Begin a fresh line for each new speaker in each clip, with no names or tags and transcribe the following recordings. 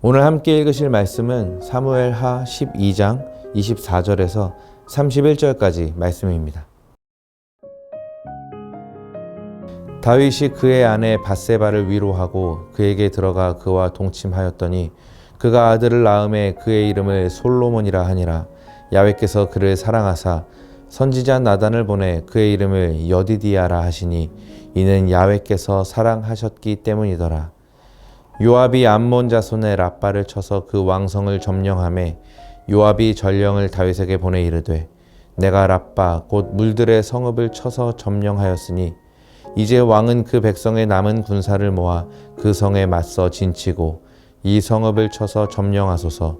오늘 함께 읽으실 말씀은 사무엘 하 12장 24절에서 31절까지 말씀입니다. 다윗이 그의 아내 바세바를 위로하고 그에게 들어가 그와 동침하였더니 그가 아들을 낳음에 그의 이름을 솔로몬이라 하니라 야외께서 그를 사랑하사 선지자 나단을 보내 그의 이름을 여디디아라 하시니 이는 야외께서 사랑하셨기 때문이더라 요압이 암몬 자손의 라빠를 쳐서 그 왕성을 점령함에 요압이 전령을 다윗에게 보내 이르되 내가 라빠 곧 물들의 성읍을 쳐서 점령하였으니 이제 왕은 그 백성의 남은 군사를 모아 그 성에 맞서 진치고 이 성읍을 쳐서 점령하소서.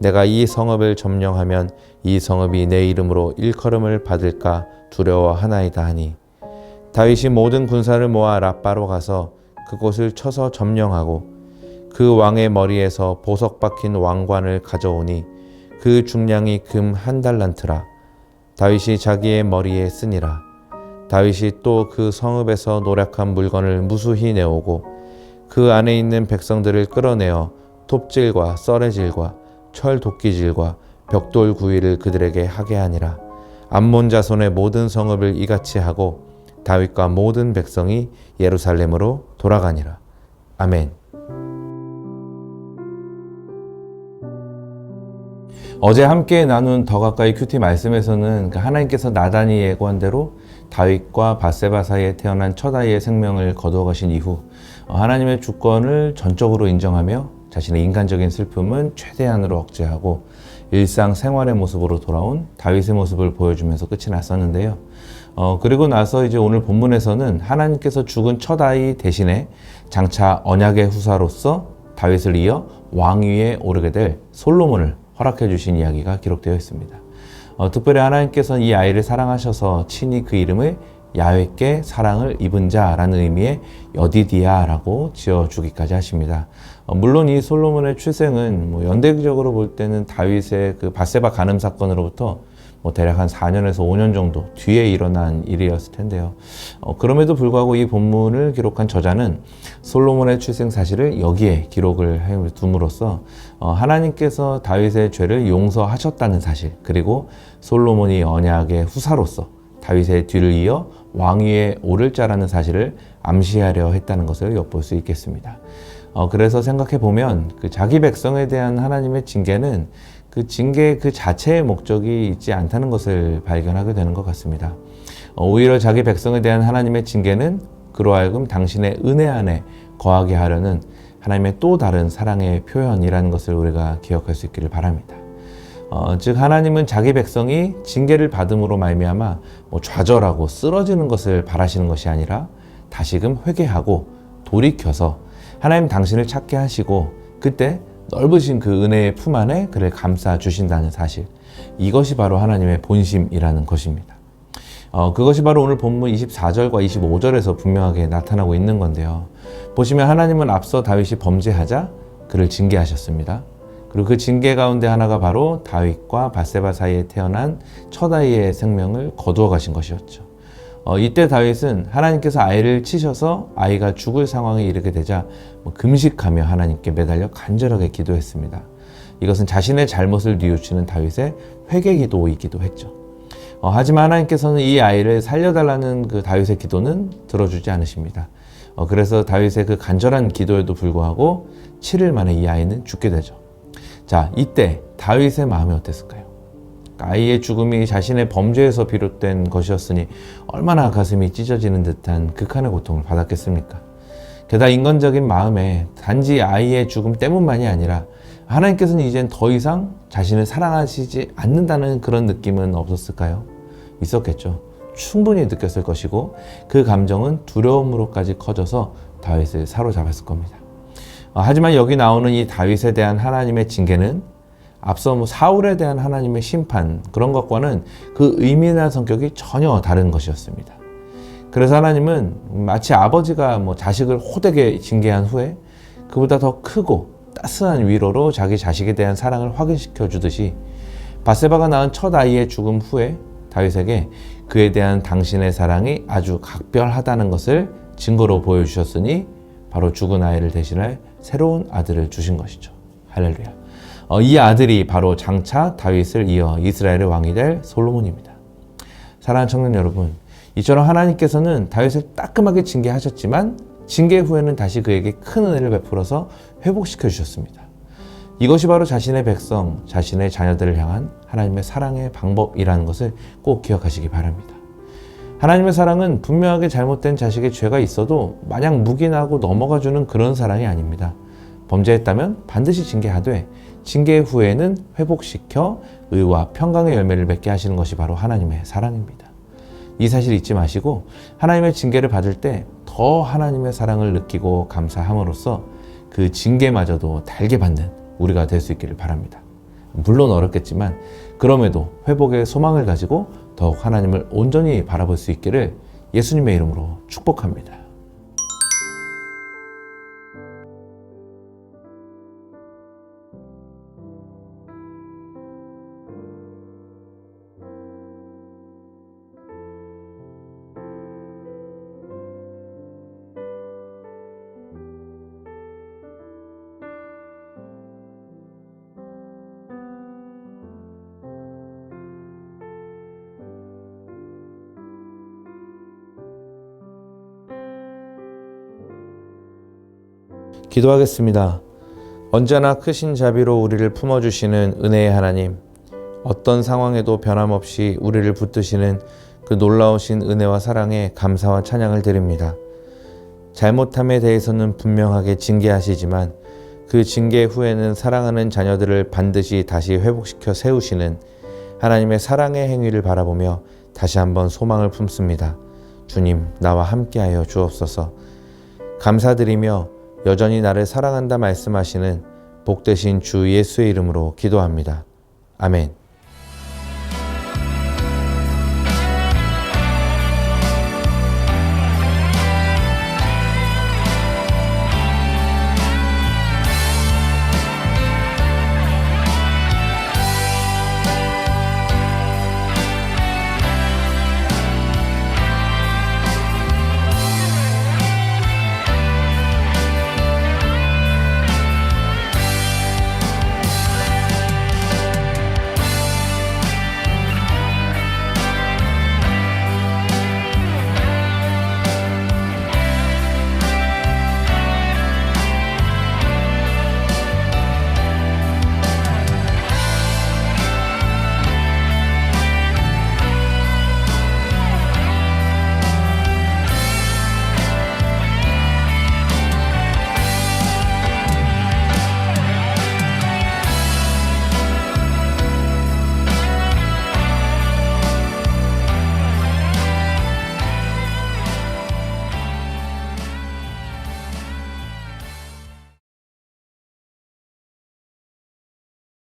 내가 이 성읍을 점령하면 이 성읍이 내 이름으로 일컬음을 받을까 두려워하나이다 하니 다윗이 모든 군사를 모아 라빠로 가서 그곳을 쳐서 점령하고 그 왕의 머리에서 보석 박힌 왕관을 가져오니 그 중량이 금 한 달란트라. 다윗이 자기의 머리에 쓰니라. 다윗이 또 그 성읍에서 노력한 물건을 무수히 내오고 그 안에 있는 백성들을 끌어내어 톱질과 썰의질과 철 도끼질과 벽돌 구이를 그들에게 하게 하니라. 암몬 자손의 모든 성읍을 이같이 하고 다윗과 모든 백성이 예루살렘으로 돌아가니라. 아멘. 어제 함께 나눈 더 가까이 큐티 말씀에서는 그 하나님께서 나단이 예고한 대로 다윗과 바세바 사이에 태어난 첫 아이의 생명을 거두어 가신 이후 어, 하나님의 주권을 전적으로 인정하며 자신의 인간적인 슬픔은 최대한으로 억제하고 일상 생활의 모습으로 돌아온 다윗의 모습을 보여주면서 끝이 났었는데요. 어, 그리고 나서 이제 오늘 본문에서는 하나님께서 죽은 첫 아이 대신에 장차 언약의 후사로서 다윗을 이어 왕위에 오르게 될 솔로몬을 허락해 주신 이야기가 기록되어 있습니다. 어, 특별히 하나님께서는 이 아이를 사랑하셔서 친히 그 이름을 야훼께 사랑을 입은 자라는 의미의 여디디아라고 지어주기까지 하십니다. 어, 물론 이 솔로몬의 출생은 뭐 연대적으로 볼 때는 다윗의 그 바세바 간음 사건으로부터 뭐 대략 한 4년에서 5년 정도 뒤에 일어난 일이었을 텐데요. 어, 그럼에도 불구하고 이 본문을 기록한 저자는 솔로몬의 출생 사실을 여기에 기록을 해 둠으로써 어, 하나님께서 다윗의 죄를 용서하셨다는 사실 그리고 솔로몬이 언약의 후사로서 다윗의 뒤를 이어 왕위에 오를 자라는 사실을 암시하려 했다는 것을 엿볼 수 있겠습니다. 어, 그래서 생각해 보면 그 자기 백성에 대한 하나님의 징계는 그 징계 그 자체의 목적이 있지 않다는 것을 발견하게 되는 것 같습니다. 어, 오히려 자기 백성에 대한 하나님의 징계는 그로 하여금 당신의 은혜 안에 거하게 하려는 하나님의 또 다른 사랑의 표현이라는 것을 우리가 기억할 수 있기를 바랍니다. 어, 즉 하나님은 자기 백성이 징계를 받음으로 말미암아 뭐 좌절하고 쓰러지는 것을 바라시는 것이 아니라 다시금 회개하고 돌이켜서 하나님 당신을 찾게 하시고 그때 넓으신 그 은혜의 품 안에 그를 감싸 주신다는 사실. 이것이 바로 하나님의 본심이라는 것입니다. 어, 그것이 바로 오늘 본문 24절과 25절에서 분명하게 나타나고 있는 건데요. 보시면 하나님은 앞서 다윗이 범죄하자 그를 징계하셨습니다. 그리고 그 징계 가운데 하나가 바로 다윗과 바세바 사이에 태어난 첫 아이의 생명을 거두어 가신 것이었죠. 어, 이때 다윗은 하나님께서 아이를 치셔서 아이가 죽을 상황에 이르게 되자 뭐 금식하며 하나님께 매달려 간절하게 기도했습니다. 이것은 자신의 잘못을 뉘우치는 다윗의 회개 기도이기도 했죠. 어, 하지만 하나님께서는 이 아이를 살려달라는 그 다윗의 기도는 들어주지 않으십니다. 어, 그래서 다윗의 그 간절한 기도에도 불구하고 7일 만에 이 아이는 죽게 되죠. 자, 이때 다윗의 마음이 어땠을까요? 아이의 죽음이 자신의 범죄에서 비롯된 것이었으니 얼마나 가슴이 찢어지는 듯한 극한의 고통을 받았겠습니까? 게다가 인간적인 마음에 단지 아이의 죽음 때문만이 아니라 하나님께서는 이젠 더 이상 자신을 사랑하시지 않는다는 그런 느낌은 없었을까요? 있었겠죠. 충분히 느꼈을 것이고 그 감정은 두려움으로까지 커져서 다윗을 사로잡았을 겁니다. 어, 하지만 여기 나오는 이 다윗에 대한 하나님의 징계는 앞서 뭐 사울에 대한 하나님의 심판 그런 것과는 그 의미나 성격이 전혀 다른 것이었습니다. 그래서 하나님은 마치 아버지가 뭐 자식을 호되게 징계한 후에 그보다 더 크고 따스한 위로로 자기 자식에 대한 사랑을 확인시켜 주듯이 바세바가 낳은 첫 아이의 죽음 후에 다윗에게 그에 대한 당신의 사랑이 아주 각별하다는 것을 증거로 보여주셨으니 바로 죽은 아이를 대신할 새로운 아들을 주신 것이죠. 할렐루야. 어, 이 아들이 바로 장차 다윗을 이어 이스라엘의 왕이 될 솔로몬입니다. 사랑하는 청년 여러분, 이처럼 하나님께서는 다윗을 따끔하게 징계하셨지만 징계 후에는 다시 그에게 큰 은혜를 베풀어서 회복시켜 주셨습니다. 이것이 바로 자신의 백성, 자신의 자녀들을 향한 하나님의 사랑의 방법이라는 것을 꼭 기억하시기 바랍니다. 하나님의 사랑은 분명하게 잘못된 자식의 죄가 있어도 마냥 묵인하고 넘어가 주는 그런 사랑이 아닙니다. 범죄했다면 반드시 징계하되 징계 후에는 회복시켜 의와 평강의 열매를 맺게 하시는 것이 바로 하나님의 사랑입니다. 이 사실 잊지 마시고 하나님의 징계를 받을 때 더 하나님의 사랑을 느끼고 감사함으로써 그 징계마저도 달게 받는 우리가 될 수 있기를 바랍니다. 물론 어렵겠지만 그럼에도 회복의 소망을 가지고 더욱 하나님을 온전히 바라볼 수 있기를 예수님의 이름으로 축복합니다. 기도하겠습니다. 언제나 크신 자비로 우리를 품어주시는 은혜의 하나님, 어떤 상황에도 변함없이 우리를 붙드시는 그 놀라우신 은혜와 사랑에 감사와 찬양을 드립니다. 잘못함에 대해서는 분명하게 징계하시지만 그 징계 후에는 사랑하는 자녀들을 반드시 다시 회복시켜 세우시는 하나님의 사랑의 행위를 바라보며 다시 한번 소망을 품습니다. 주님, 나와 함께하여 주옵소서. 감사드리며 여전히 나를 사랑한다 말씀하시는 복되신 주 예수의 이름으로 기도합니다. 아멘.